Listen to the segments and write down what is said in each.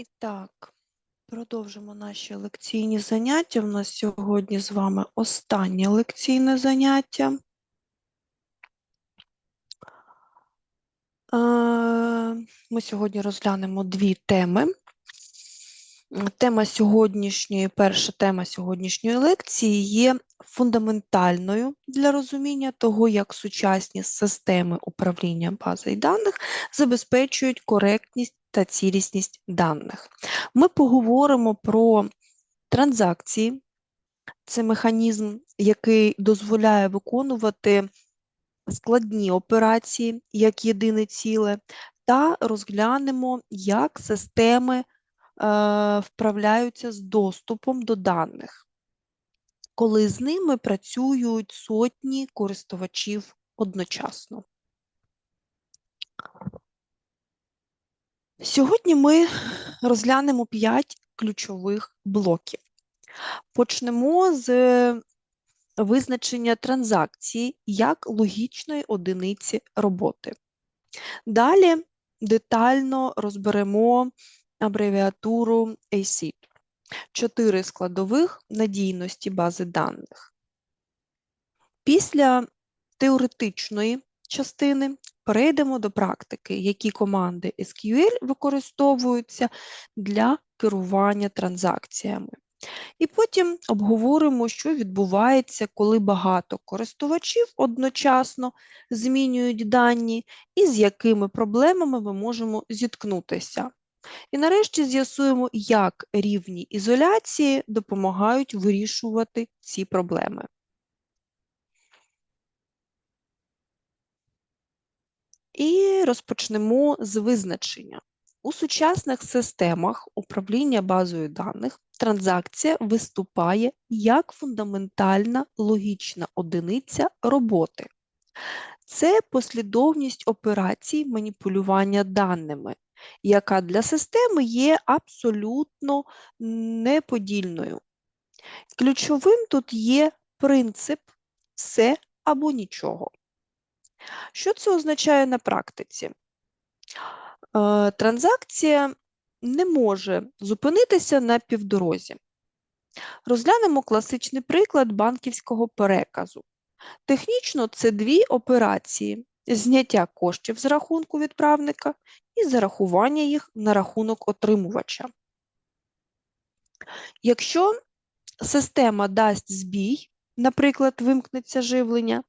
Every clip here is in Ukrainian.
І так, продовжимо наші лекційні заняття. У нас сьогодні з вами останнє лекційне заняття. Ми сьогодні розглянемо дві теми. Тема сьогоднішньої, перша тема сьогоднішньої лекції є фундаментальною для розуміння того, як сучасні системи управління базою даних забезпечують коректність та цілісність даних. Ми поговоримо про транзакції. Це механізм, який дозволяє виконувати складні операції як єдине ціле, та розглянемо, як системи е, вправляються з доступом до даних, коли з ними працюють сотні користувачів одночасно. Сьогодні ми розглянемо 5 ключових блоків. Почнемо з визначення транзакції як логічної одиниці роботи. Далі детально розберемо абревіатуру ACID. Чотири складових надійності бази даних. Після теоретичної частини перейдемо до практики, які команди SQL використовуються для керування транзакціями. І потім обговоримо, що відбувається, коли багато користувачів одночасно змінюють дані і з якими проблемами ми можемо зіткнутися. І нарешті з'ясуємо, як рівні ізоляції допомагають вирішувати ці проблеми. І розпочнемо з визначення. У сучасних системах управління базою даних транзакція виступає як фундаментальна логічна одиниця роботи. Це послідовність операцій маніпулювання даними, яка для системи є абсолютно неподільною. Ключовим тут є принцип все або нічого. Що це означає на практиці? Е, Транзакція не може зупинитися на півдорозі. Розглянемо класичний приклад банківського переказу. Технічно це дві операції: зняття коштів з рахунку відправника і зарахування їх на рахунок отримувача. Якщо система дасть збій, наприклад, вимкнеться живлення,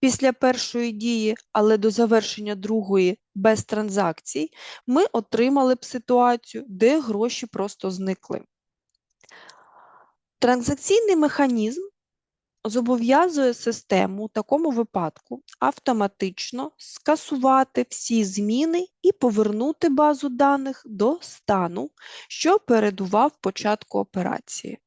Після першої дії, але до завершення другої без транзакцій, ми отримали б ситуацію, де гроші просто зникли. Транзакційний механізм зобов'язує систему у такому випадку автоматично скасувати всі зміни і повернути базу даних до стану, що передував початку операції.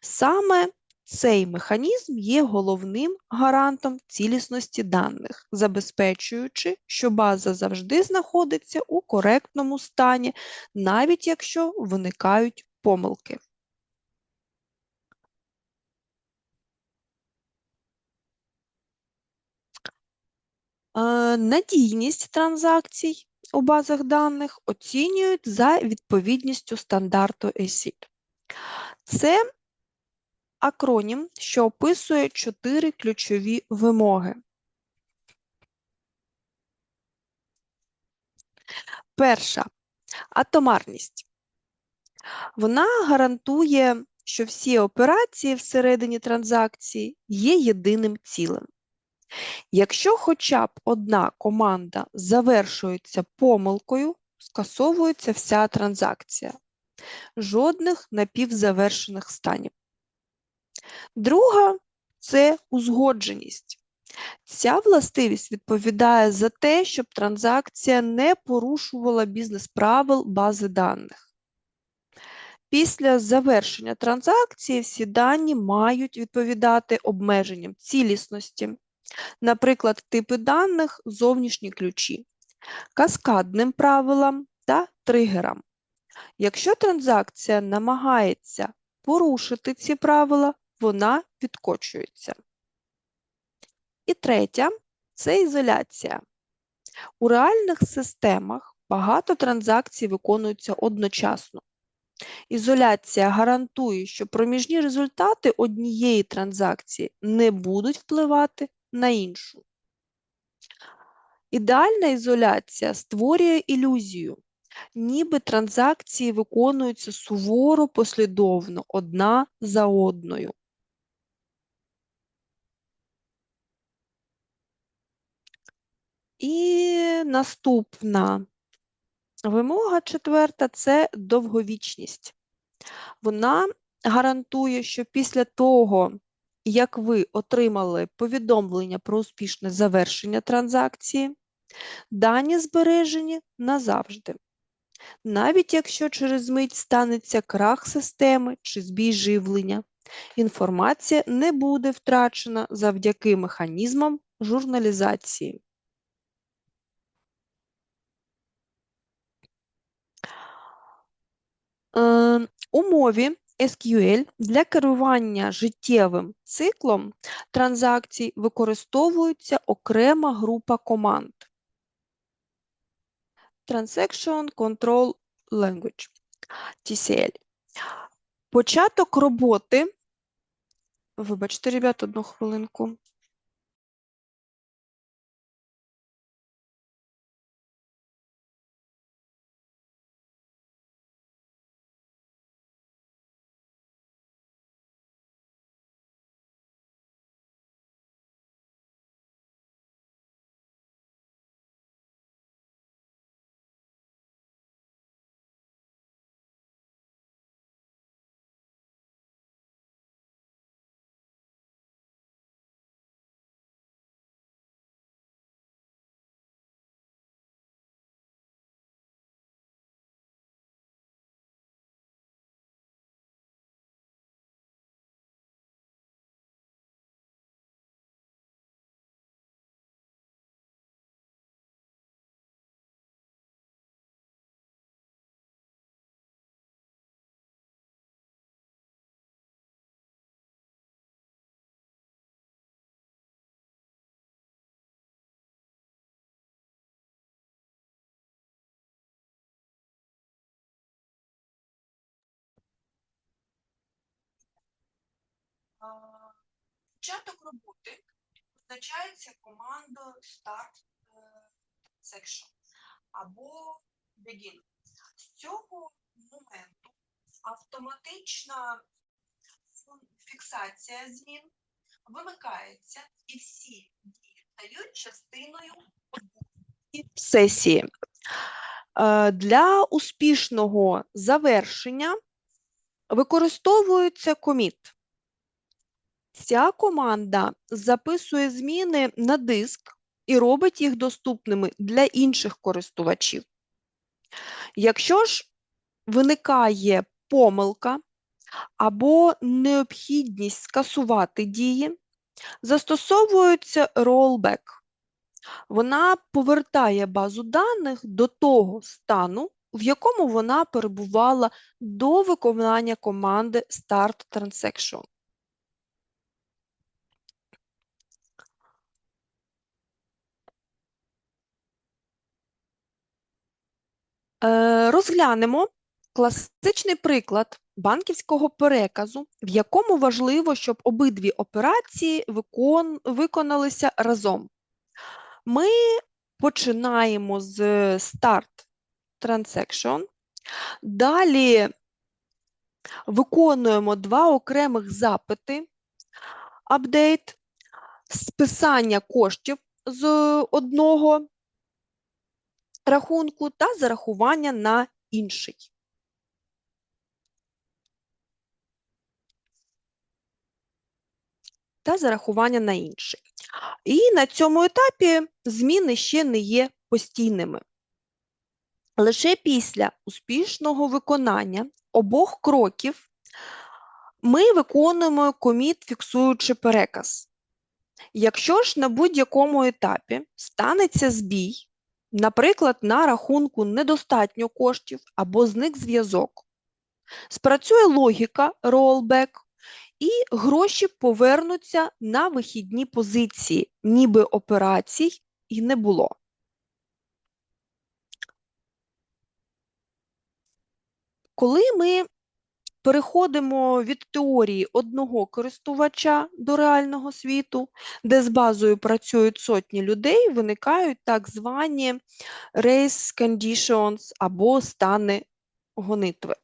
Саме цей механізм є головним гарантом цілісності даних, забезпечуючи, що база завжди знаходиться у коректному стані, навіть якщо виникають помилки. Е, Надійність транзакцій у базах даних оцінюють за відповідністю стандарту ACID. Це акронім, що описує чотири ключові вимоги. Перша атомарність. Вона гарантує, що всі операції всередині транзакції є єдиним цілим. Якщо хоча б одна команда завершується помилкою, скасовується вся транзакція. Жодних напівзавершених станів. Друга це узгодженість. Ця властивість відповідає за те, щоб транзакція не порушувала бізнес-правил бази даних. Після завершення транзакції всі дані мають відповідати обмеженням цілісності, наприклад, типи даних, зовнішні ключі, каскадним правилам та тригерам. Якщо транзакція намагається порушити ці правила, вона відкочується. І третя це ізоляція. У реальних системах багато транзакцій виконуються одночасно. Ізоляція гарантує, що проміжні результати однієї транзакції не будуть впливати на іншу. Ідеальна ізоляція створює ілюзію, ніби транзакції виконуються суворо послідовно одна за одною. І наступна вимога четверта це довговічність. Вона гарантує, що після того, як ви отримали повідомлення про успішне завершення транзакції, дані збережені назавжди. Навіть якщо через мить станеться крах системи чи збій живлення, інформація не буде втрачена завдяки механізмам журналізації. У мові SQL для керування життєвим циклом транзакцій використовується окрема група команд. Transaction Control Language TCL. Початок роботи. Вибачте, ребят, одну хвилинку. Початок роботи визначається командою Start е, Section або Begin. З цього моменту автоматична фіксація змін вимикається і всі дії стають частиною сесії. Е, Для успішного завершення використовується коміт. Ця команда записує зміни на диск і робить їх доступними для інших користувачів. Якщо ж виникає помилка або необхідність скасувати дії, застосовується rollback. Вона повертає базу даних до того стану, в якому вона перебувала до виконання команди Start Transaction. Розглянемо класичний приклад банківського переказу, в якому важливо, щоб обидві операції викон... виконалися разом. Ми починаємо з Start Transaction, далі виконуємо два окремих запити, апдейт, списання коштів з одного рахунку та зарахування на інший. Та зарахування на інший. І на цьому етапі зміни ще не є постійними. Лише після успішного виконання обох кроків ми виконуємо коміт, фіксуючи переказ. Якщо ж на будь-якому етапі станеться збій, Наприклад, на рахунку недостатньо коштів або зник зв'язок. Спрацює логіка ролбек, і гроші повернуться на вихідні позиції, ніби операцій і не було. Коли ми переходимо від теорії одного користувача до реального світу, де з базою працюють сотні людей, виникають так звані race conditions або стани гонитви.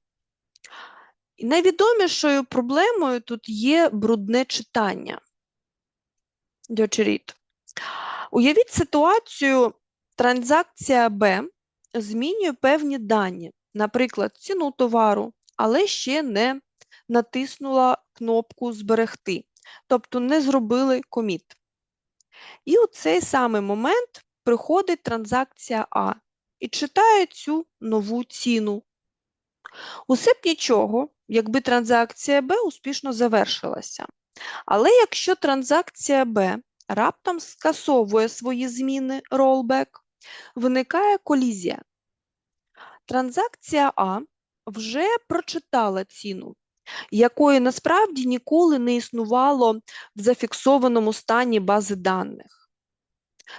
І найвідомішою проблемою тут є брудне читання. Дьочеріт. Уявіть ситуацію, транзакція Б змінює певні дані, наприклад, ціну товару, але ще не натиснула кнопку Зберегти, тобто не зробили коміт. І у цей самий момент приходить транзакція А і читає цю нову ціну. Усе б нічого, якби транзакція Б успішно завершилася. Але якщо транзакція Б раптом скасовує свої зміни rollback, виникає колізія. Транзакція А вже прочитала ціну, якої насправді ніколи не існувало в зафіксованому стані бази даних.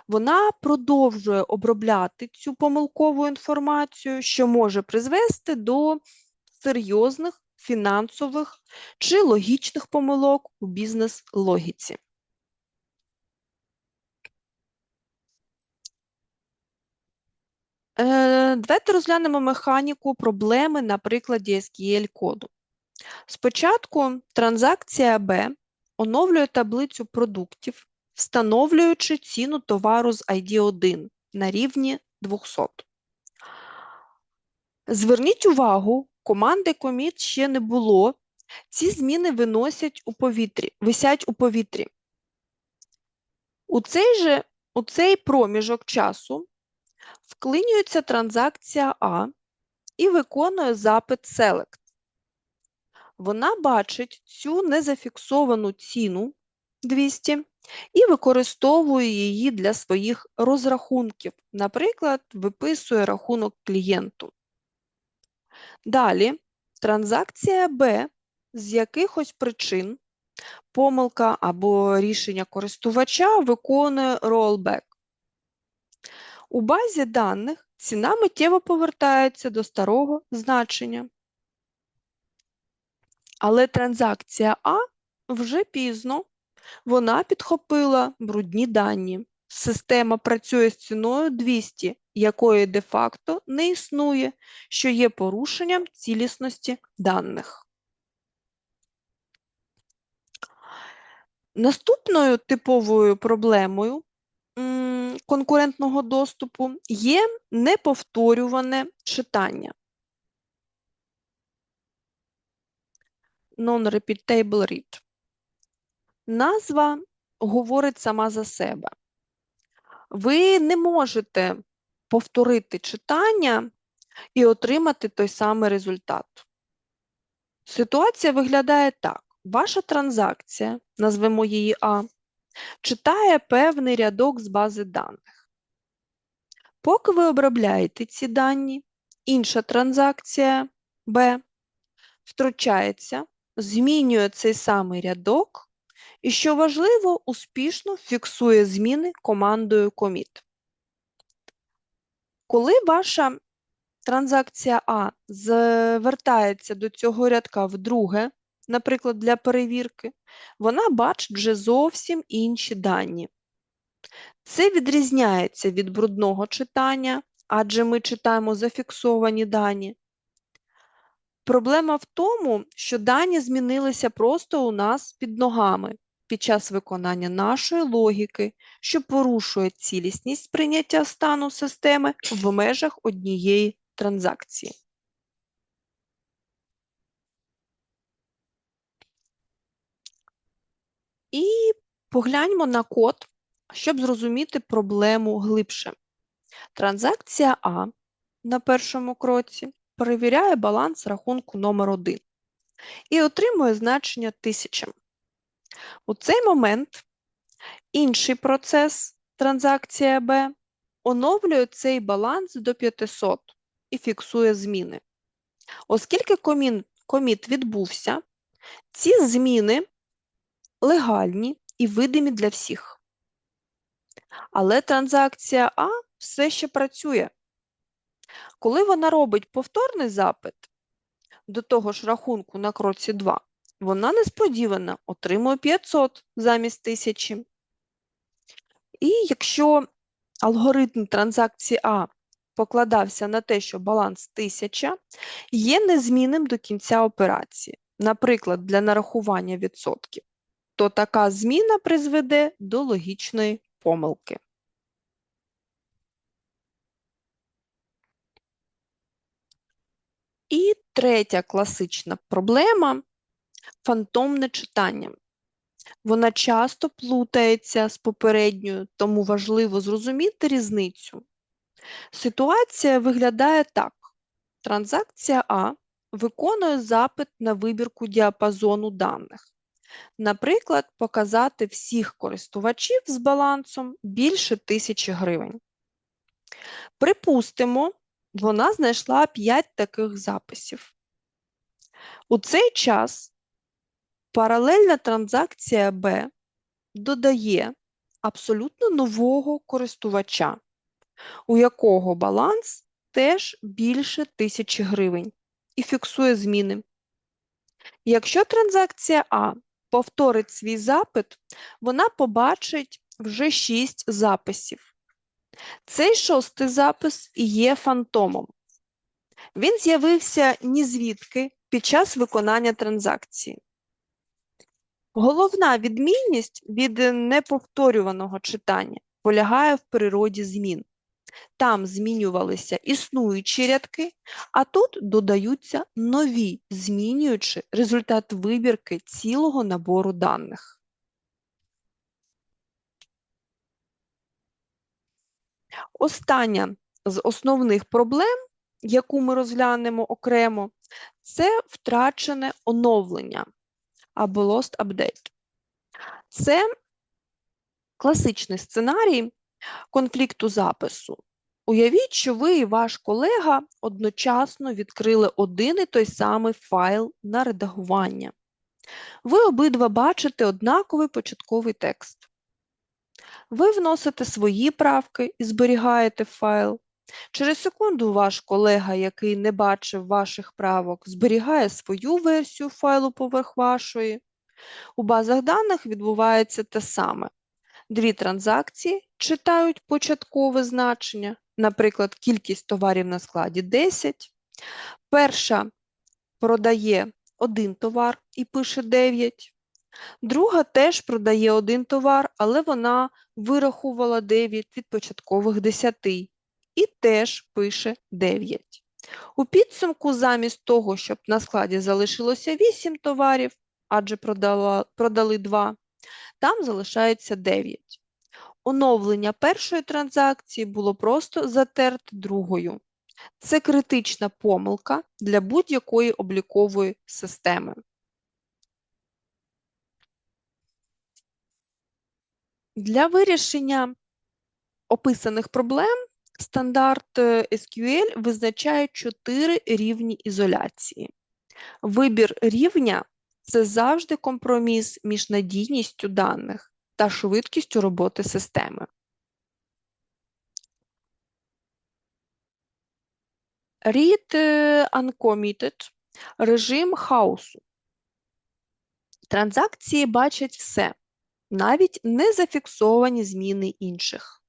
Вона продовжує обробляти цю помилкову інформацію, що може призвести до серйозних фінансових чи логічних помилок у бізнес-логіці. Е, Давайте розглянемо механіку проблеми на прикладі SQL-коду. Спочатку транзакція B оновлює таблицю продуктів, встановлюючи ціну товару з ID1 на рівні 200. Зверніть увагу, команди commit ще не було. Ці зміни виносять у повітрі, висять у повітрі. У цей же у цей проміжок часу вклинюється транзакція А і виконує запит Select. Вона бачить цю незафіксовану ціну 200 і використовує її для своїх розрахунків. Наприклад, виписує рахунок клієнту. Далі транзакція Б з якихось причин, помилка або рішення користувача виконує rollback. У базі даних ціна миттєво повертається до старого значення. Але транзакція А вже пізно. Вона підхопила брудні дані. Система працює з ціною 200, якої де-факто не існує, що є порушенням цілісності даних. Наступною типовою проблемою конкурентного доступу є неповторюване читання. Non-repeatable read. Назва говорить сама за себе. Ви не можете повторити читання і отримати той самий результат. Ситуація виглядає так: ваша транзакція, назвемо її А, читає певний рядок з бази даних. Поки ви обробляєте ці дані, інша транзакція Б втручається, змінює цей самий рядок і, що важливо, успішно фіксує зміни командою commit. Коли ваша транзакція А звертається до цього рядка вдруге, наприклад, для перевірки, вона бачить вже зовсім інші дані. Це відрізняється від брудного читання, адже ми читаємо зафіксовані дані. Проблема в тому, що дані змінилися просто у нас під ногами під час виконання нашої логіки, що порушує цілісність сприйняття стану системи в межах однієї транзакції. І погляньмо на код, щоб зрозуміти проблему глибше. Транзакція А на першому кроці перевіряє баланс рахунку номер 1 і отримує значення 1000. У цей момент інший процес, транзакція Б, оновлює цей баланс до 500 і фіксує зміни. Оскільки коміт відбувся, ці зміни легальні і видимі для всіх. Але транзакція А все ще працює. Коли вона робить повторний запит, до того ж рахунку на кроці 2, вона несподівано отримує 500 замість 1000. І якщо алгоритм транзакції А покладався на те, що баланс 1000 є незмінним до кінця операції, наприклад, для нарахування відсотків, то така зміна призведе до логічної помилки. І третя класична проблема фантомне читання. Вона часто плутається з попередньою, тому важливо зрозуміти різницю. Ситуація виглядає так: транзакція А виконує запит на вибірку діапазону даних. Наприклад, показати всіх користувачів з балансом більше тисячі гривень. Припустимо, вона знайшла 5 таких записів. У цей час паралельна транзакція Б додає абсолютно нового користувача, у якого баланс теж більше тисячі гривень, і фіксує зміни. Якщо транзакція А повторить свій запит, вона побачить вже 6 записів. Цей шостий запис є фантомом. Він з'явився ні звідки під час виконання транзакції. Головна відмінність від неповторюваного читання полягає в природі змін. Там змінювалися існуючі рядки, а тут додаються нові, змінюючи результат вибірки цілого набору даних. Остання з основних проблем, яку ми розглянемо окремо, це втрачене оновлення або Lost Update. Це класичний сценарій конфлікту запису. Уявіть, що ви і ваш колега одночасно відкрили один і той самий файл на редагування. Ви обидва бачите однаковий початковий текст. Ви вносите свої правки і зберігаєте файл. Через секунду ваш колега, який не бачив ваших правок, зберігає свою версію файлу поверх вашої. У базах даних відбувається те саме. Дві транзакції читають початкове значення, наприклад, кількість товарів на складі 10. Перша продає один товар і пише 9. Друга теж продає один товар, але вона вирахувала 9 від початкових 10 і теж пише 9. У підсумку, замість того, щоб на складі залишилося 8 товарів, адже продала, продали 2, там залишається 9. Оновлення першої транзакції було просто затерте другою. Це критична помилка для будь-якої облікової системи. Для вирішення описаних проблем стандарт е, SQL визначає чотири рівні ізоляції. Вибір рівня це завжди компроміс між надійністю даних та швидкістю роботи системи. Read е, Uncommitted режим хаосу. Транзакції бачать все, навіть не зафіксовані зміни інших.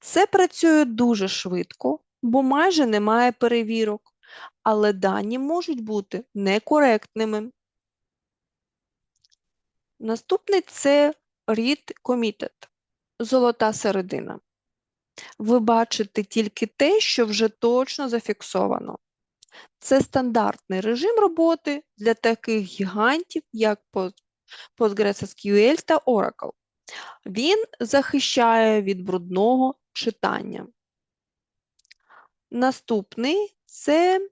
Це працює дуже швидко, бо майже немає перевірок, але дані можуть бути некоректними. Наступний це read committed, золота середина. Ви бачите тільки те, що вже точно зафіксовано. Це стандартний режим роботи для таких гігантів, як PostgreSQL та Oracle. Він захищає від брудного читання. Наступний це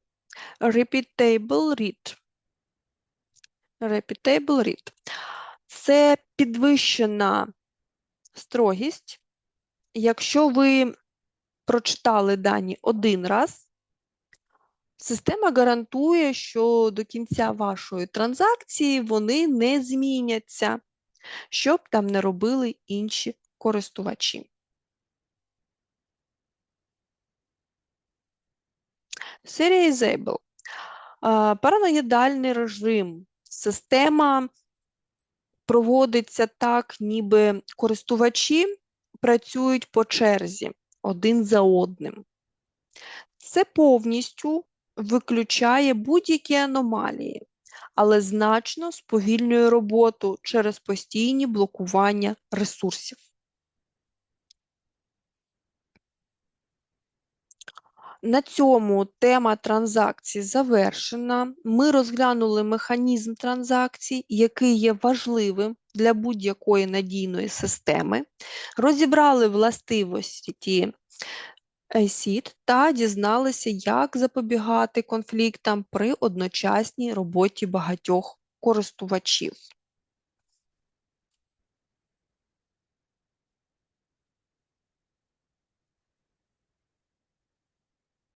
Repeatable Read. Repeatable Read. Це підвищена строгість. Якщо ви прочитали дані один раз, система гарантує, що до кінця вашої транзакції вони не зміняться, щоб там не робили інші користувачі. Serializable. А, Параноїдальний режим. Система проводиться так, ніби користувачі працюють по черзі один за одним. Це повністю виключає будь-які аномалії, але значно сповільнює роботу через постійні блокування ресурсів. На цьому тема транзакцій завершена. Ми розглянули механізм транзакцій, який є важливим для будь-якої надійної системи, розібрали властивості СІД та дізналися, як запобігати конфліктам при одночасній роботі багатьох користувачів.